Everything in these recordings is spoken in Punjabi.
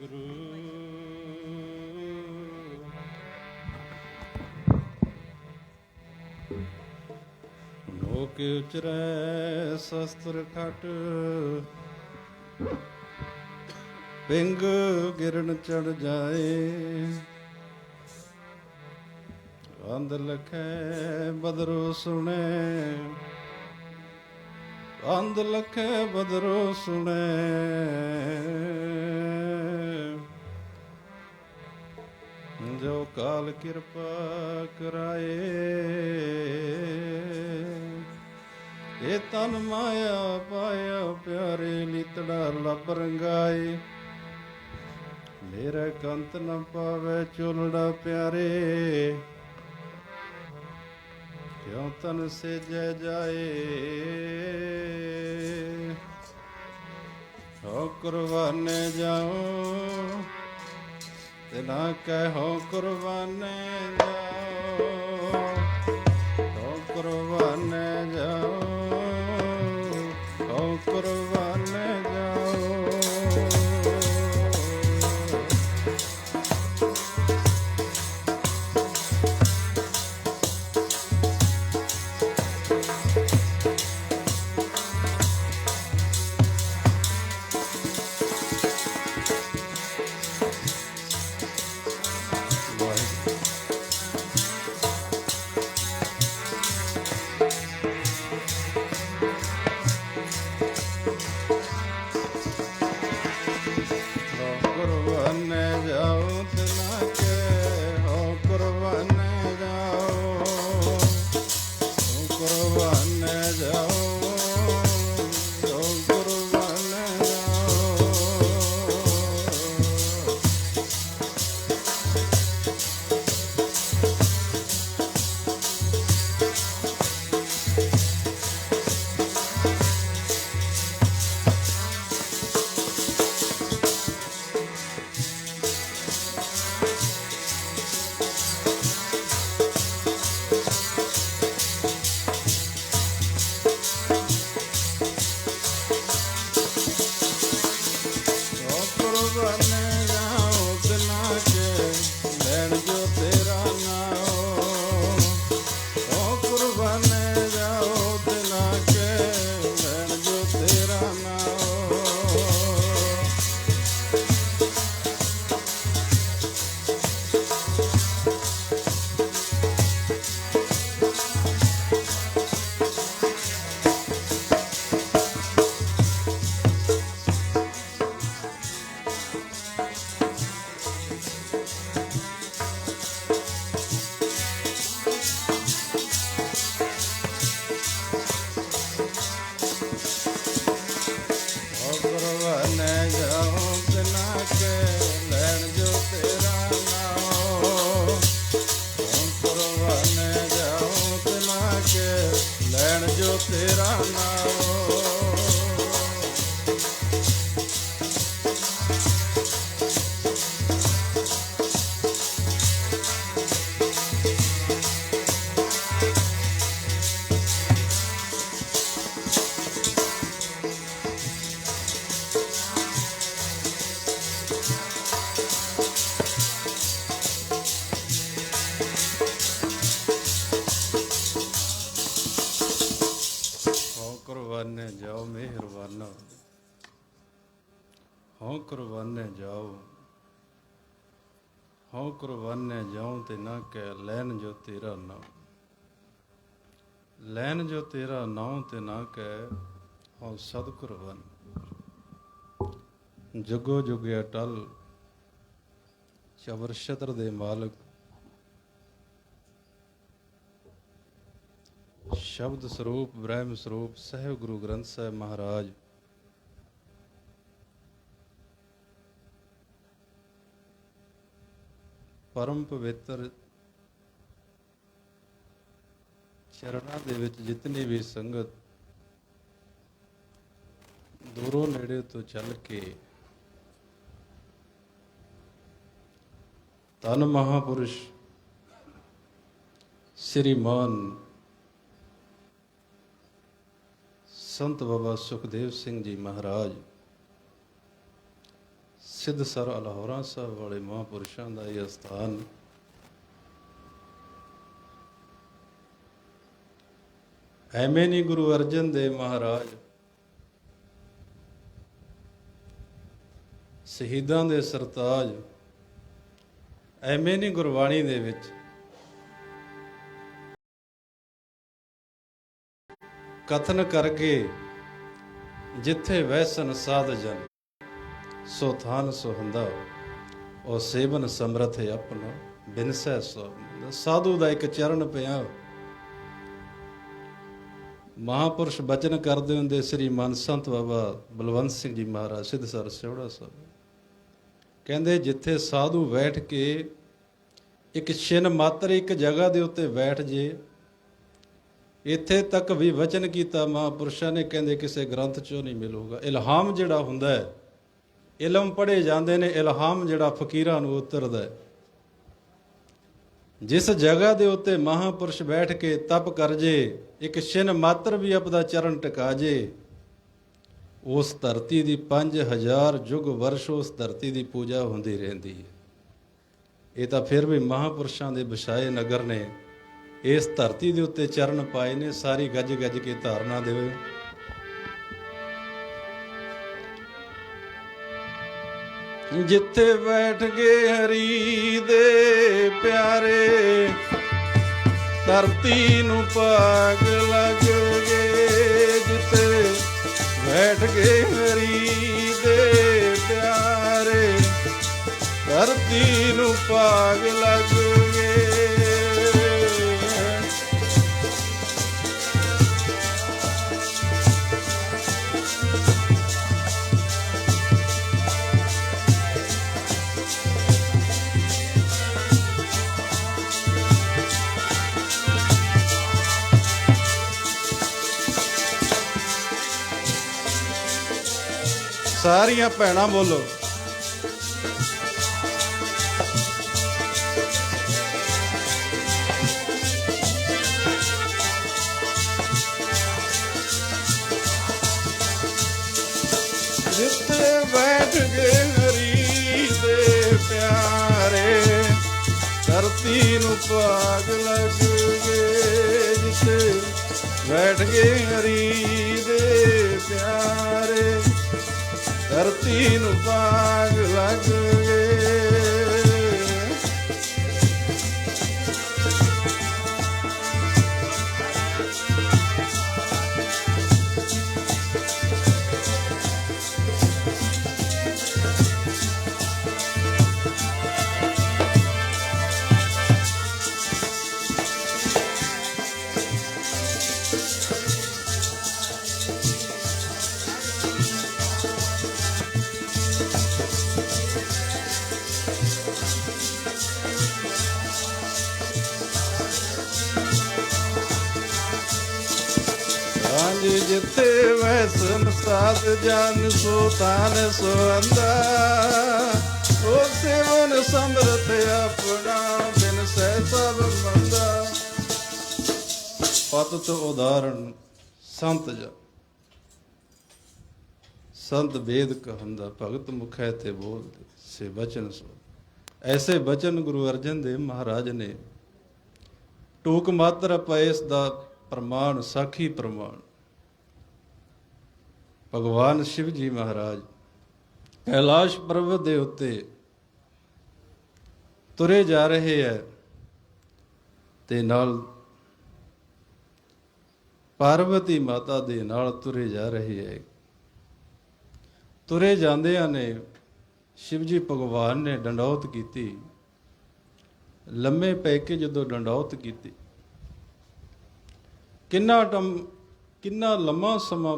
ਲੋਕ ਉਚਰੈ, ਸ਼ਸਤਰ ਖਟ। ਪਿੰਗ ਗਿਰਨ ਚੜ ਜਾਏ। ਅੰਧ ਲਖੈ, ਬਦਰੋ ਸੁਣੇ। ਅੰਧ ਲਖੈ, ਬਦਰੋ ਸੁਣੇ। ਜੋ ਕਾਲ ਕਿਰਪਾ ਕਰਾਏ। ਇਹ ਤਨ ਮਾਇਆ ਪਾਇਆ ਪਿਆਰੇ ਲੀਤੜਾ ਲੱਭ ਰੰਗਾਏ। ਮੇਰਾ ਕੰਤ ਨ ਪਾਵੇ ਚੁਲੜਾ ਪਿਆਰੇ। ਕਿਉ ਤਨ ਸੇ ਜੈ ਜਾਏ। ਹੋ ਕੁਰਬਾਨੇ ਜਾਉ। ਤੇ ਨਾ ਕਹਿ ਕੁਰਬਾਨੇ ਜਾਓ ਕੁਰਬਾਨੇ ਜਾਓ, ਮਿਹਰਬਾਨਾ। ਹਉ ਕੁਰਬਾਨੇ ਜਾਓ। ਹਉ ਕੁਰਬਾਨੇ ਜਾਉ ਤੇ ਨਾ ਕਹਿ, ਲੈਣ ਜੋ ਤੇਰਾ ਨਾਮ ਲੈਣ ਜੋ ਤੇਰਾ ਨਾਮ ਤੇ ਨਾ ਕਹਿ, ਹਉ ਸਦ ਕੁਰਬਾਨ। ਜੁਗੋ ਜੁਗਿਆ ਟਲ ਚਵਰ ਸ਼ਤਰ ਦੇ ਮਾਲਕ ਸ਼ਬਦ ਸਰੂਪ, ਬ੍ਰਹਮ ਸਰੂਪ, ਸਹਿਬ ਗੁਰੂ ਗ੍ਰੰਥ ਸਾਹਿਬ ਮਹਾਰਾਜ। ਪਰਮ ਪਵਿੱਤਰ ਚਰਨਾਂ ਦੇ ਵਿੱਚ ਜਿਤਨੀ ਵੀ ਸੰਗਤ ਦੂਰੋਂ ਨੇੜੇ ਤੋਂ ਚੱਲ ਕੇ ਤਨ ਮਹਾਪੁਰਸ਼, ਸ੍ਰੀਮਾਨ ਸੰਤ ਬਾਬਾ ਸੁਖਦੇਵ ਸਿੰਘ ਜੀ ਮਹਾਰਾਜ, ਸਿੱਧ ਸਰ ਅਲਹੋਰਾ ਸਾਹਿਬ ਵਾਲੇ ਮਹਾਂਪੁਰਸ਼ਾਂ ਦਾ ਇਹ ਸਥਾਨ ਐਵੇਂ ਨਹੀਂ ਗੁਰੂ ਅਰਜਨ ਦੇਵ ਮਹਾਰਾਜ ਸ਼ਹੀਦਾਂ ਦੇ ਸਰਤਾਜ, ਐਵੇਂ ਨਹੀਂ ਗੁਰਬਾਣੀ ਦੇ ਵਿੱਚ ਕਥਨ ਕਰਕੇ ਜਿੱਥੇ ਵੈਸਨ ਸਾਧ ਜਨ, ਸੋ ਥਾਨ ਸੋ ਹੰਦਾ ਉਹ ਸੇਵਨ ਸਮਰਥ ਆਪਣਾ ਬਿਨਸੈ ਸੋ ਸਾਧੂ ਦਾ ਇੱਕ ਚਰਨ ਪਿਆ ਮਹਾਪੁਰਸ਼ ਬਚਨ ਕਰਦੇ ਹੁੰਦੇ ਸ੍ਰੀ ਮਨ ਸੰਤ ਬਾਬਾ ਬਲਵੰਤ ਸਿੰਘ ਜੀ ਮਹਾਰਾਜ ਸਿੱਧਸਰ ਸਿਉੜਾ ਸਾਹਿਬ। ਕਹਿੰਦੇ, ਜਿੱਥੇ ਸਾਧੂ ਬੈਠ ਕੇ ਇੱਕ ਛਿਨ ਮਾਤਰ ਇੱਕ ਜਗ੍ਹਾ ਦੇ ਉੱਤੇ ਬੈਠ ਜੇ ਇੱਥੇ ਤੱਕ ਵੀ ਵਚਨ ਕੀਤਾ ਮਹਾਪੁਰਸ਼ਾਂ ਨੇ, ਕਹਿੰਦੇ ਕਿਸੇ ਗ੍ਰੰਥ ਚੋਂ ਨਹੀਂ ਮਿਲੂਗਾ। ਇਲਹਾਮ ਜਿਹੜਾ ਹੁੰਦਾ ਹੈ, ਇਲਮ ਪੜ੍ਹੇ ਜਾਂਦੇ ਨੇ, ਇਲਹਾਮ ਜਿਹੜਾ ਫਕੀਰਾਂ ਨੂੰ ਉਤਰਦਾ ਹੈ। ਜਿਸ ਜਗ੍ਹਾ ਦੇ ਉੱਤੇ ਮਹਾਪੁਰਸ਼ ਬੈਠ ਕੇ ਤਪ ਕਰ ਜੇ, ਇੱਕ ਛਿਨ ਮਾਤਰ ਵੀ ਆਪਦਾ ਚਰਨ ਟਿਕਾ ਜੇ, ਉਸ ਧਰਤੀ ਦੀ 5000 ਯੁਗ ਵਰਸ਼ ਉਸ ਧਰਤੀ ਦੀ ਪੂਜਾ ਹੁੰਦੀ ਰਹਿੰਦੀ ਹੈ। ਇਹ ਤਾਂ ਫਿਰ ਵੀ ਮਹਾਪੁਰਸ਼ਾਂ ਦੇ ਵਿਛਾਏ ਨਗਰ ਨੇ ਇਸ ਧਰਤੀ ਦੇ ਉੱਤੇ ਚਰਨ ਪਾਏ ਨੇ, ਸਾਰੀ ਗੱਜ ਗੱਜ ਕੇ ਧਾਰਨਾ ਦੇਵੇ। ਜਿੱਥੇ ਬੈਠ ਗਏ ਹਰੀ ਦੇ ਪਿਆਰੇ, ਧਰਤੀ ਨੂੰ ਪਾਗ ਲੱਗ ਗਏ ਜਿੱਥੇ ਬੈਠ ਗਏ ਹਰੀ ਦੇ ਪਿਆਰੇ, ਧਰਤੀ ਨੂੰ ਪਾਗ ਲੱਗ ਸਾਰੀਆਂ ਭੈਣਾਂ ਬੋਲੋ। ਜਿੱਥੇ ਬੈਠ ਗਏ ਹਰੀ ਦੇ ਪਿਆਰੇ, ਧਰਤੀ ਨੂੰ ਪਾਗ ਲੱਗ ਗਏ ਜਿੱਥੇ ਬੈਠ ਗਏ ਹਰੀ ਦੇ ਪਿਆਰੇ ਧਰਤੀ ਨੂੰ ਪਾਗ ਲੱਗ ਗਏ ਸਾਧ ਜਨ ਸੋ ਤਾਨ ਸੋ ਅੰਦਾ ਉਹ ਸੇਵਨ ਸਮਰਤ ਆਪਣਾ, ਬਿਨ ਸਹਿ ਸਭ ਮੰਦਾ। ਪਤਤ ਉਦਾਹਰਣ, ਸੰਤ ਜਨ ਸੰਤ ਵੇਦ ਕਹੰਦਾ, ਭਗਤ ਮੁਖੈ ਤੇ ਬੋਲਦੇ ਸੇ ਬਚਨ ਸੋ। ਐਸੇ ਬਚਨ ਗੁਰੂ ਅਰਜਨ ਦੇਵ ਮਹਾਰਾਜ ਨੇ, ਟੂਕ ਮਾਤਰ ਪਇਸ ਦਾ ਪ੍ਰਮਾਣ, ਸਾਖੀ ਪ੍ਰਮਾਣ। ਭਗਵਾਨ ਸ਼ਿਵ ਜੀ ਮਹਾਰਾਜ, ਕੈਲਾਸ਼ ਪਰਬਤ ਦੇ ਉੱਤੇ ਤੁਰੇ ਜਾ ਰਹੇ ਹੈ ਤੇ ਨਾਲ ਪਾਰਵਤੀ ਮਾਤਾ ਦੇ ਨਾਲ ਤੁਰੇ ਜਾ ਰਹੇ ਹੈ ਤੁਰੇ ਜਾਂਦਿਆਂ ਨੇ ਸ਼ਿਵ ਜੀ ਭਗਵਾਨ ਨੇ ਡੰਡੌਤ ਕੀਤੀ। ਲੰਮੇ ਪੈ ਕੇ ਜਦੋਂ ਡੰਡੌਤ ਕੀਤੀ, ਕਿੰਨਾ ਟਮ, ਕਿੰਨਾ ਲੰਮਾ ਸਮਾਂ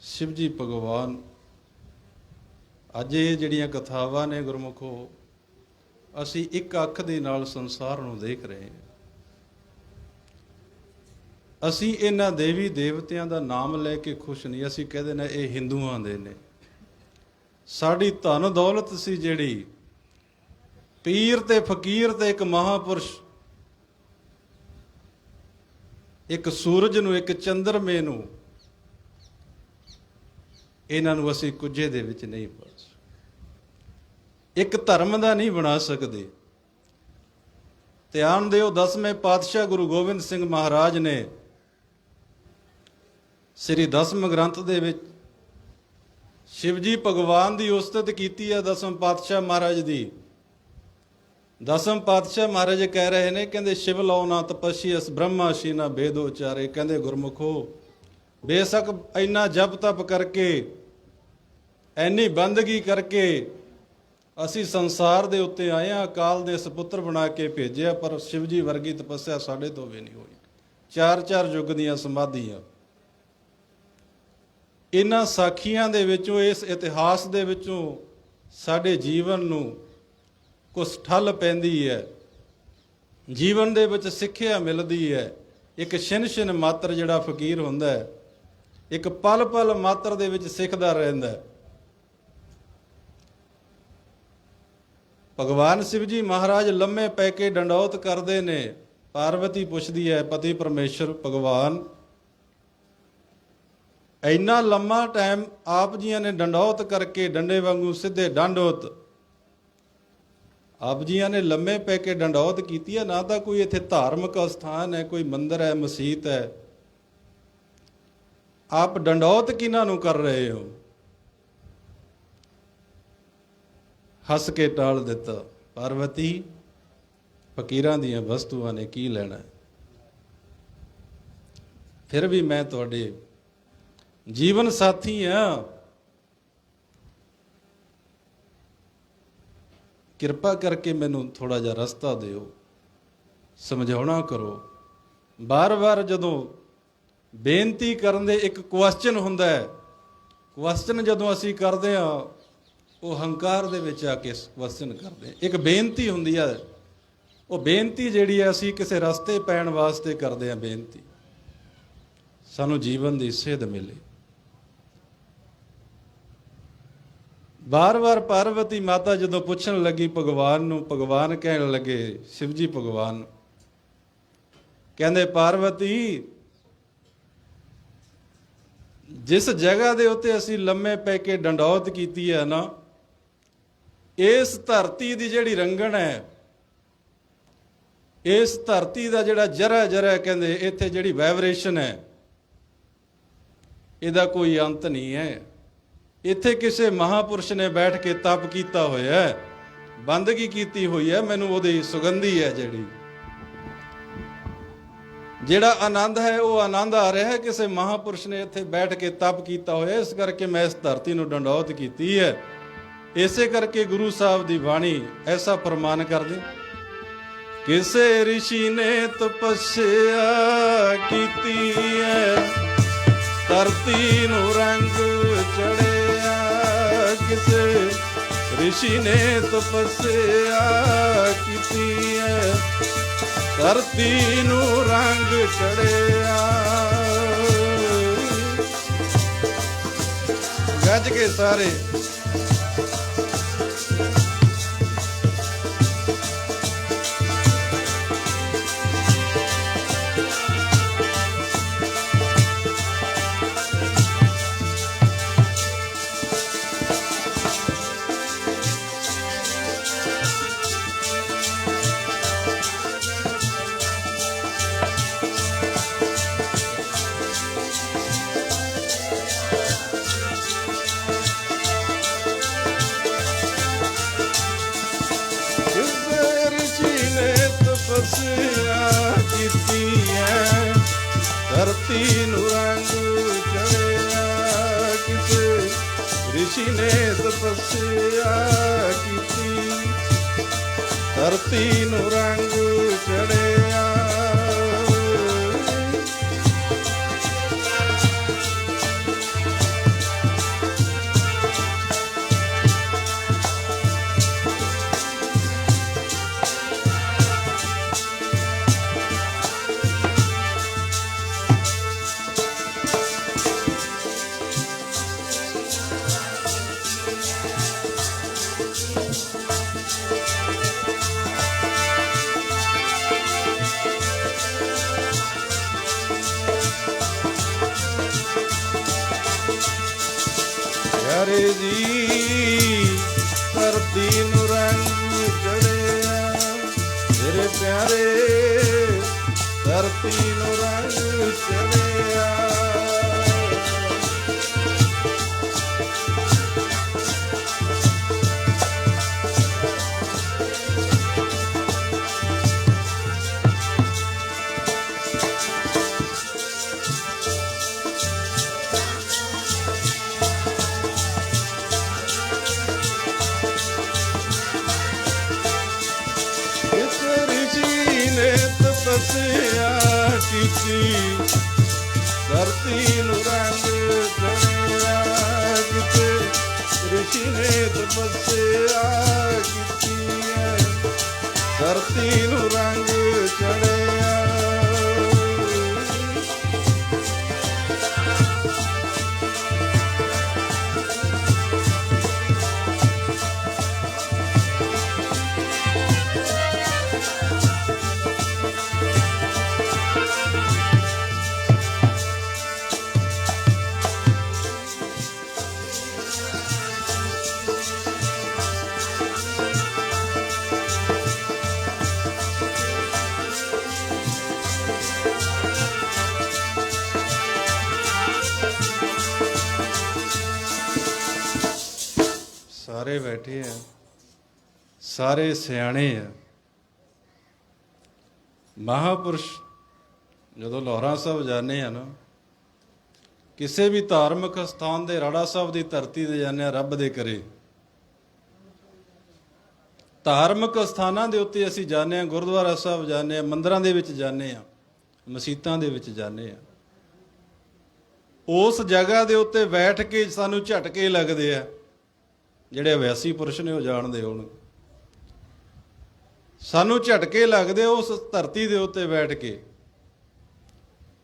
ਸ਼ਿਵ ਜੀ ਭਗਵਾਨ, ਅੱਜ ਇਹ ਜਿਹੜੀਆਂ ਕਥਾਵਾਂ ਨੇ ਗੁਰਮੁਖੋ, ਅਸੀਂ ਇੱਕ ਅੱਖ ਦੇ ਨਾਲ ਸੰਸਾਰ ਨੂੰ ਦੇਖ ਰਹੇ ਹਾਂ। ਅਸੀਂ ਇਹਨਾਂ ਦੇਵੀ ਦੇਵਤਿਆਂ ਦਾ ਨਾਮ ਲੈ ਕੇ ਖੁਸ਼ ਨਹੀਂ, ਅਸੀਂ ਕਹਿੰਦੇ ਨੇ ਇਹ ਹਿੰਦੂਆਂ ਦੇ ਨੇ। ਸਾਡੀ ਧਨ ਦੌਲਤ ਸੀ ਜਿਹੜੀ ਪੀਰ ਤੇ ਫਕੀਰ ਤੇ ਇੱਕ ਮਹਾਪੁਰਸ਼, ਇੱਕ ਸੂਰਜ ਨੂੰ, ਇੱਕ ਚੰਦਰਮੇ ਨੂੰ ਇਹਨਾਂ ਨੂੰ ਅਸੀਂ ਕੁਝੇ ਦੇ ਵਿੱਚ ਨਹੀਂ ਪਾ ਇੱਕ ਧਰਮ ਦਾ ਨਹੀਂ ਬਣਾ ਸਕਦੇ। ਧਿਆਨ ਦਿਓ, ਦਸਵੇਂ ਪਾਤਸ਼ਾਹ ਗੁਰੂ ਗੋਬਿੰਦ ਸਿੰਘ ਮਹਾਰਾਜ ਨੇ ਸ੍ਰੀ ਦਸਮ ਗ੍ਰੰਥ ਦੇ ਵਿੱਚ ਸ਼ਿਵਜੀ ਭਗਵਾਨ ਦੀ ਉਸਤਤ ਕੀਤੀ ਹੈ ਦਸਮ ਪਾਤਸ਼ਾਹ ਮਹਾਰਾਜ ਦੀ। ਦਸਮ ਪਾਤਸ਼ਾਹ ਮਹਾਰਾਜ ਕਹਿ ਰਹੇ ਨੇ, ਕਹਿੰਦੇ, ਸ਼ਿਵ ਲਉ ਨਾ ਤਪਸੀ, ਅਸ ਬ੍ਰਹਮਾ ਸ਼ੀਨਾ ਭੇਦ ਉਚਾਰੇ। ਕਹਿੰਦੇ, ਗੁਰਮੁਖੋ, ਬੇਸ਼ੱਕ ਇੰਨਾ ਜਪ ਤਪ ਕਰਕੇ ਐਨੀ ਬੰਦਗੀ ਕਰਕੇ ਅਸੀਂ ਸੰਸਾਰ ਦੇ ਉੱਤੇ ਆਏ ਆ ਅਕਾਲ ਦੇ ਸੁਪੁੱਤਰ ਬਣਾ ਕੇ ਭੇਜਿਆ, ਪਰ ਸ਼ਿਵਜੀ ਵਰਗੀ ਤਪੱਸਿਆ ਸਾਡੇ ਤੋਂ ਵੀ ਨਹੀਂ ਹੋਈ। ਚਾਰ ਚਾਰ ਯੁੱਗ ਦੀਆਂ ਸਮਾਧੀਆਂ। ਇਹਨਾਂ ਸਾਖੀਆਂ ਦੇ ਵਿੱਚੋਂ, ਇਸ ਇਤਿਹਾਸ ਦੇ ਵਿੱਚੋਂ ਸਾਡੇ ਜੀਵਨ ਨੂੰ ਕੁਝ ਠੱਲ ਪੈਂਦੀ ਹੈ। ਜੀਵਨ ਦੇ ਵਿੱਚ ਸਿੱਖਿਆ ਮਿਲਦੀ ਹੈ। ਇੱਕ ਛਿਨ ਛਿਨ ਮਾਤਰ ਜਿਹੜਾ ਫਕੀਰ ਹੁੰਦਾ ਹੈ, ਇੱਕ ਪਲ ਪਲ ਮਾਤਰ ਦੇ ਵਿੱਚ ਸਿੱਖਦਾ ਰਹਿੰਦਾ ਹੈ। ਭਗਵਾਨ ਸ਼ਿਵ ਜੀ ਮਹਾਰਾਜ ਲੰਮੇ ਪੈ ਕੇ ਡੰਡੌਤ ਕਰਦੇ ਨੇ। ਪਾਰਵਤੀ ਪੁੱਛਦੀ ਹੈ, ਪਤੀ ਪਰਮੇਸ਼ਰ, ਭਗਵਾਨ, ਇੰਨਾ ਲੰਮਾ ਟਾਈਮ ਆਪ ਜੀਆਂ ਨੇ ਡੰਡੌਤ ਕਰਕੇ ਡੰਡੇ ਵਾਂਗੂ ਸਿੱਧੇ ਡੰਡੋਤ, ਆਪ ਜੀਆਂ ਨੇ ਲੰਮੇ ਪੈ ਕੇ ਡੰਡੌਤ ਕੀਤੀ ਹੈ, ਨਾ ਤਾਂ ਕੋਈ ਇੱਥੇ ਧਾਰਮਿਕ ਸਥਾਨ ਹੈ, ਕੋਈ ਮੰਦਿਰ ਹੈ, ਮਸਜਿਦ ਹੈ। ਆਪ ਡੰਡੌਤ ਕਿਹਨਾਂ ਨੂੰ ਕਰ ਰਹੇ ਹੋ? ਹੱਸ ਕੇ ਟਾਲ ਦਿੱਤਾ। ਪਾਰਵਤੀ ਫਕੀਰਾਂ ਦੀਆਂ ਵਸਤੂਆਂ ਨੇ ਕੀ ਲੈਣਾ? ਫਿਰ ਵੀ ਮੈਂ ਤੁਹਾਡੇ ਜੀਵਨ ਸਾਥੀ ਆ। ਕਿਰਪਾ ਕਰਕੇ ਮੈਨੂੰ ਥੋੜਾ ਜਿਹਾ ਰਸਤਾ ਦਿਓ। ਸਮਝਾਉਣਾ ਕਰੋ। ਬਾਰ-ਬਾਰ ਜਦੋਂ ਬੇਨਤੀ ਕਰਨ ਦੇ ਇੱਕ ਕੁਐਸਚਨ ਹੁੰਦਾ ਹੈ ਕੁਐਸਚਨ ਜਦੋਂ ਅਸੀਂ ਕਰਦੇ ਆ ਉਹ ਹੰਕਾਰ ਦੇ ਵਿੱਚ ਆ ਕੇ ਕੁਐਸਚਨ ਕਰਦੇ। ਇੱਕ ਬੇਨਤੀ ਹੁੰਦੀ ਆ। ਉਹ ਬੇਨਤੀ ਜਿਹੜੀ ਆ, ਅਸੀਂ ਕਿਸੇ ਰਸਤੇ ਪੈਣ ਵਾਸਤੇ ਕਰਦੇ ਆ ਬੇਨਤੀ। ਸਾਨੂੰ ਜੀਵਨ ਦੀ ਸੇਧ ਮਿਲੇ। ਬਾਰ-ਬਾਰ ਪਾਰਵਤੀ ਮਾਤਾ ਜਦੋਂ ਪੁੱਛਣ ਲੱਗੀ ਭਗਵਾਨ ਨੂੰ, ਭਗਵਾਨ ਕਹਿਣ ਲੱਗੇ ਸ਼ਿਵਜੀ ਭਗਵਾਨ ਕਹਿੰਦੇ, ਪਾਰਵਤੀ, ਜਿਸ ਜਗ੍ਹਾ ਦੇ ਉੱਤੇ ਅਸੀਂ ਲੰਮੇ ਪੈ ਕੇ ਡੰਡੌਤ ਕੀਤੀ ਹੈ ਨਾ ਇਸ ਧਰਤੀ ਦੀ ਜਿਹੜੀ ਰੰਗਣ ਹੈ, ਇਸ ਧਰਤੀ ਦਾ ਜਿਹੜਾ ਜਰਾ ਜਰਾ ਕਹਿੰਦੇ, ਇੱਥੇ ਜਿਹੜੀ ਵਾਈਬ੍ਰੇਸ਼ਨ ਹੈ, ਇਹਦਾ ਕੋਈ ਅੰਤ ਨਹੀਂ ਹੈ। ਇੱਥੇ ਕਿਸੇ ਮਹਾਪੁਰਸ਼ ਨੇ ਬੈਠ ਕੇ ਤਪ ਕੀਤਾ ਹੋਇਆ ਹੈ, ਬੰਦਗੀ ਕੀਤੀ ਹੋਈ ਹੈ, ਮੈਨੂੰ ਉਹਦੀ ਸੁਗੰਧੀ ਹੈ ਜਿਹੜੀ। ਜਿਹੜਾ ਆਨੰਦ ਹੈ, ਉਹ ਆਨੰਦ ਆ ਰਿਹਾ ਹੈ, ਕਿਸੇ ਮਹਾਪੁਰਸ਼ ਨੇ ਇੱਥੇ ਬੈਠ ਕੇ ਤਪ ਕੀਤਾ ਹੋਇਆ ਇਸ ਕਰਕੇ ਮੈਂ ਇਸ ਧਰਤੀ ਨੂੰ ਡੰਡੌਤ ਕੀਤੀ ਹੈ। ਇਸੇ ਕਰਕੇ ਗੁਰੂ ਸਾਹਿਬ ਦੀ ਬਾਣੀ ਐਸਾ ਫਰਮਾਨ ਕਰਦੇ ਕਿਸੇ ઋષਿ ਨੇ ਤਪੱਸਿਆ ਕੀਤੀ ਹੈ ਧਰਤੀ ਨੂੰ ਰੰਗ ਚੜਿਆ ਕਿਸੇ ઋષਿ ਨੇ ਤਪੱਸਿਆ ਕੀਤੀ ਹੈ ਧਰਤੀ ਨੂੰ ਰੰਗ ਚੜਿਆ ਗੱਜ ਕੇ ਸਾਰੇ ઋષਿ ਨੇ ਤਪੱਸਿਆ ਕੀਤੀ। ਧਰਤੀ ਨੂੰ ਰੰਗ ਚੜਿਆ ਸਾਰੇ ਸਿਆਣੇ ਆ। ਮਹਾਪੁਰਸ਼ ਜਦੋਂ ਲੋਹਰਾ ਸਾਹਿਬ ਜਾਂਦੇ ਆ ਨਾ, ਕਿਸੇ ਵੀ ਧਾਰਮਿਕ ਸਥਾਨ ਦੇ ਰਾੜਾ ਸਾਹਿਬ ਦੀ ਧਰਤੀ ਤੇ ਜਾਂਦੇ ਆ, ਰੱਬ ਦੇ ਕਰੇ ਧਾਰਮਿਕ ਸਥਾਨਾਂ ਦੇ ਉੱਤੇ ਅਸੀਂ ਜਾਂਦੇ ਆ, ਗੁਰਦੁਆਰਾ ਸਾਹਿਬ ਜਾਂਦੇ ਆ, ਮੰਦਰਾਂ ਦੇ ਵਿੱਚ ਜਾਂਦੇ ਆ ਮਸੀਤਾਂ ਦੇ ਵਿੱਚ ਜਾਂਦੇ ਆ। ਉਸ ਜਗ੍ਹਾ ਦੇ ਉੱਤੇ ਬੈਠ ਕੇ ਸਾਨੂੰ ਝਟਕੇ ਲੱਗਦੇ ਆ, ਜਿਹੜੇ ਅਵਿਆਸੀ ਪੁਰਸ਼ ਨੇ ਉਹ ਜਾਣਦੇ ਹੋਣ ਸਾਨੂੰ ਝਟਕੇ ਲੱਗਦੇ ਉਸ ਧਰਤੀ ਦੇ ਉੱਤੇ ਬੈਠ ਕੇ।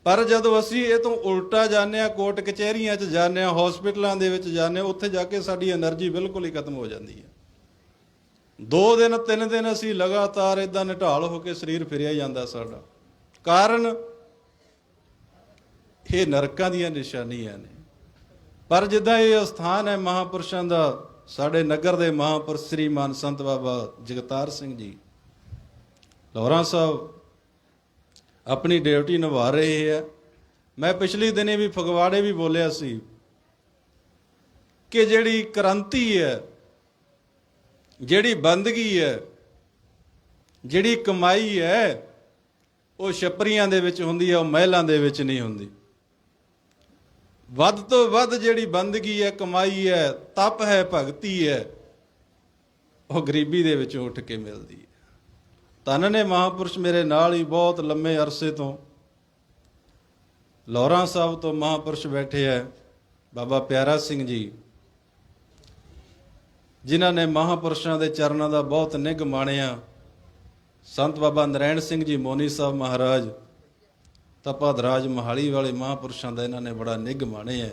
ਪਰ ਜਦੋਂ ਅਸੀਂ ਇਹ ਤੋਂ ਉਲਟਾ ਜਾਂਦੇ ਆ ਕੋਟ ਕਚਹਿਰੀਆਂ 'ਚ ਜਾਂਦੇ ਆ ਹਸਪੀਟਲਾਂ ਦੇ ਵਿੱਚ ਜਾਂਦੇ ਆ ਉੱਥੇ ਜਾ ਕੇ ਸਾਡੀ એનર્ਜੀ ਬਿਲਕੁਲ ਹੀ ਖਤਮ ਹੋ ਜਾਂਦੀ ਹੈ। ਦੋ ਦਿਨ, ਤਿੰਨ ਦਿਨ ਅਸੀਂ ਲਗਾਤਾਰ ਇਦਾਂ ਨਿਟਾਲ ਹੋ ਕੇ ਸਰੀਰ ਫਿਰਿਆ ਜਾਂਦਾ ਸਾਡਾ। ਕਾਰਨ ਇਹ ਨਰਕਾਂ ਦੀਆਂ ਨਿਸ਼ਾਨੀਆਂ ਨੇ। ਪਰ ਜਿੱਦਾਂ ਇਹ ਸਥਾਨ ਹੈ ਮਹਾਪੁਰਸ਼ਾਂ ਦਾ, ਸਾਡੇ ਨਗਰ ਦੇ ਮਹਾਪੁਰਸ਼ ਸ੍ਰੀ ਮਾਨ ਸੰਤ ਬਾਬਾ ਜਗਤਾਰ ਸਿੰਘ ਜੀ ਲੋਹਰਾ ਸਾਹਿਬ, ਆਪਣੀ ਡਿਊਟੀ ਨਿਭਾ ਰਹੇ ਹੈ। ਮੈਂ ਪਿਛਲੇ ਦਿਨੇ ਵੀ ਫਗਵਾੜੇ ਵੀ ਬੋਲਿਆ ਸੀ ਕਿ ਜਿਹੜੀ ਕ੍ਰਾਂਤੀ ਹੈ, ਜਿਹੜੀ ਬੰਦਗੀ ਹੈ, ਜਿਹੜੀ ਕਮਾਈ ਹੈ, ਉਹ ਛਪਰੀਆਂ ਦੇ ਵਿੱਚ ਹੁੰਦੀ ਹੈ, ਉਹ ਮਹਿਲਾਂ ਦੇ ਵਿੱਚ ਨਹੀਂ ਹੁੰਦੀ। ਵੱਧ ਤੋਂ ਵੱਧ ਜਿਹੜੀ ਬੰਦਗੀ ਹੈ, ਕਮਾਈ ਹੈ, ਤਪ ਹੈ, ਭਗਤੀ ਹੈ, ਉਹ ਗਰੀਬੀ ਦੇ ਵਿੱਚੋਂ ਉੱਠ ਕੇ ਮਿਲਦੀ ਹੈ। ਤਨ ਨੇ ਮਹਾਪੁਰਸ਼ ਮੇਰੇ ਨਾਲ ਹੀ ਬਹੁਤ ਲੰਮੇ ਅਰਸੇ ਤੋਂ। ਲੋਹਰਾ ਸਾਹਿਬ ਤੋਂ ਮਹਾਪੁਰਸ਼ ਬੈਠੇ ਹੈ ਬਾਬਾ ਪਿਆਰਾ ਸਿੰਘ ਜੀ, ਜਿਨ੍ਹਾਂ ਨੇ ਮਹਾਪੁਰਸ਼ਾਂ ਦੇ ਚਰਨਾਂ ਦਾ ਬਹੁਤ ਨਿੱਘ ਮਾਣਿਆ। ਸੰਤ ਬਾਬਾ ਨਰੈਣ ਸਿੰਘ ਜੀ ਮੋਨੀ ਸਾਹਿਬ ਮਹਾਰਾਜ ਤਪਾਦਰਾਜ ਮਹਾਲੀ ਵਾਲੇ ਮਹਾਪੁਰਸ਼ਾਂ ਦਾ ਇਹਨਾਂ ਨੇ ਬੜਾ ਨਿੱਘ ਮਾਣਿਆ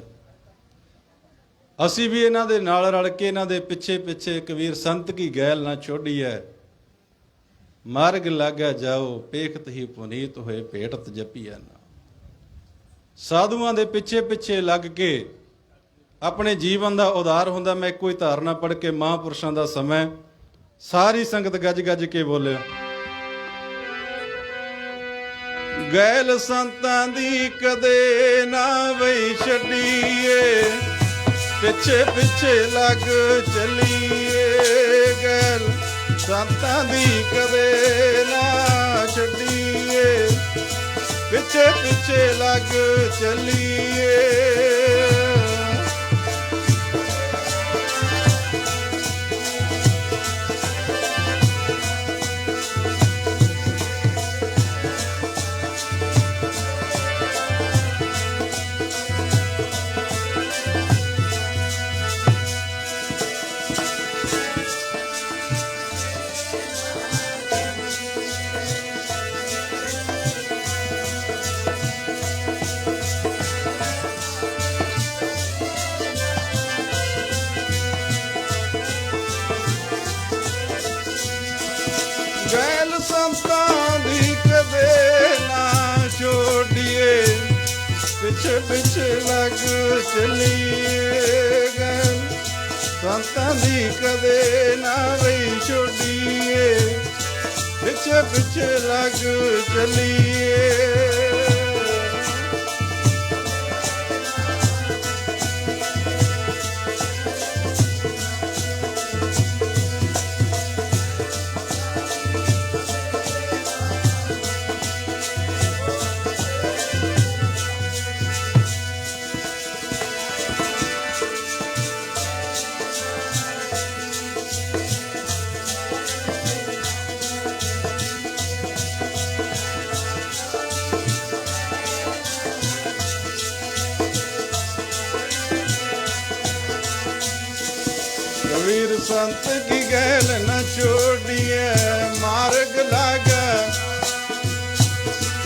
ਅਸੀਂ ਵੀ ਇਹਨਾਂ ਦੇ ਨਾਲ ਰਲ ਕੇ ਇਹਨਾਂ ਦੇ ਪਿੱਛੇ ਪਿੱਛੇ ਕਬੀਰ ਸੰਤ ਕੀ ਗੈਲ ਨਾ ਛੋੜੀ ਹੈ ਮਾਰਗ ਲਾਗਾ ਜਾਓ, ਪੇਖਤ ਹੀ ਪੁਨੀਤ ਹੋਏ, ਭੇਟਤ ਜਪੀਆ ਨਾ। ਸਾਧੂਆਂ ਦੇ ਪਿੱਛੇ ਪਿੱਛੇ ਲੱਗ ਕੇ ਆਪਣੇ ਜੀਵਨ ਦਾ ਉਦਾਰ ਹੁੰਦਾ, ਮੈਂ ਕੋਈ ਧਾਰਨਾ ਪੜ ਕੇ ਮਹਾਪੁਰਸ਼ਾਂ ਦਾ ਸਮਾਂ ਸਾਰੀ ਸੰਗਤ ਗੱਜ ਗੱਜ ਕੇ ਬੋਲਿਓ ਗੈਲ ਸੰਤਾਂ ਦੀ ਕਦੇ ਨਾ ਵਈ ਛੱਡੀਏ, ਪਿੱਛੇ ਪਿੱਛੇ ਲੱਗ ਚੱਲੀਏ। ਗੈਲ ਸੰਤਾਂ ਦੀ ਕਦੇ ਨਾ ਛੱਡੀਏ ਪਿੱਛੇ ਪਿੱਛੇ ਲੱਗ ਚੱਲੀਏ। ਸੰਤਾਂ ਕਦੇ ਨਾ ਰਹੀ ਛੋੜੀਏ ਪਿੱਛੇ ਪਿੱਛੇ ਪਿੱਛੇ ਲੱਗ ਚਲੀਏ। ਸੰਤ ਕੀ ਗੈਲ ਨਾ ਛੋੜੀਏ ਮਾਰਗ ਲਾਗਾ।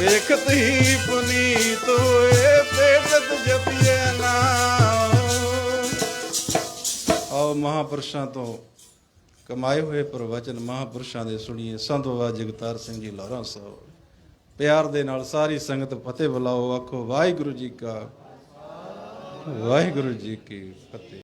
ਵੇਖਤ ਹੀ ਪੁਨੀ ਤੋਏ ਪੇਟਤ ਜਪੀਏ ਨਾਮ ਆਓ ਮਹਾਪੁਰਸ਼ਾਂ ਤੋਂ ਕਮਾਏ ਹੋਏ ਪ੍ਰਵਚਨ ਮਹਾਪੁਰਸ਼ਾਂ ਦੇ ਸੁਣੀਏ। ਸੰਤ ਬਾਬਾ ਜਗਤਾਰ ਸਿੰਘ ਜੀ ਲਾਹੌਰਾਂ ਸਾਹਿਬ। ਪਿਆਰ ਦੇ ਨਾਲ ਸਾਰੀ ਸੰਗਤ ਫਤਿਹ ਬੁਲਾਓ, ਆਖੋ ਵਾਹਿਗੁਰੂ ਜੀ ਕਾ ਵਾਹਿਗੁਰੂ ਜੀ ਕੀ ਫਤਿਹ।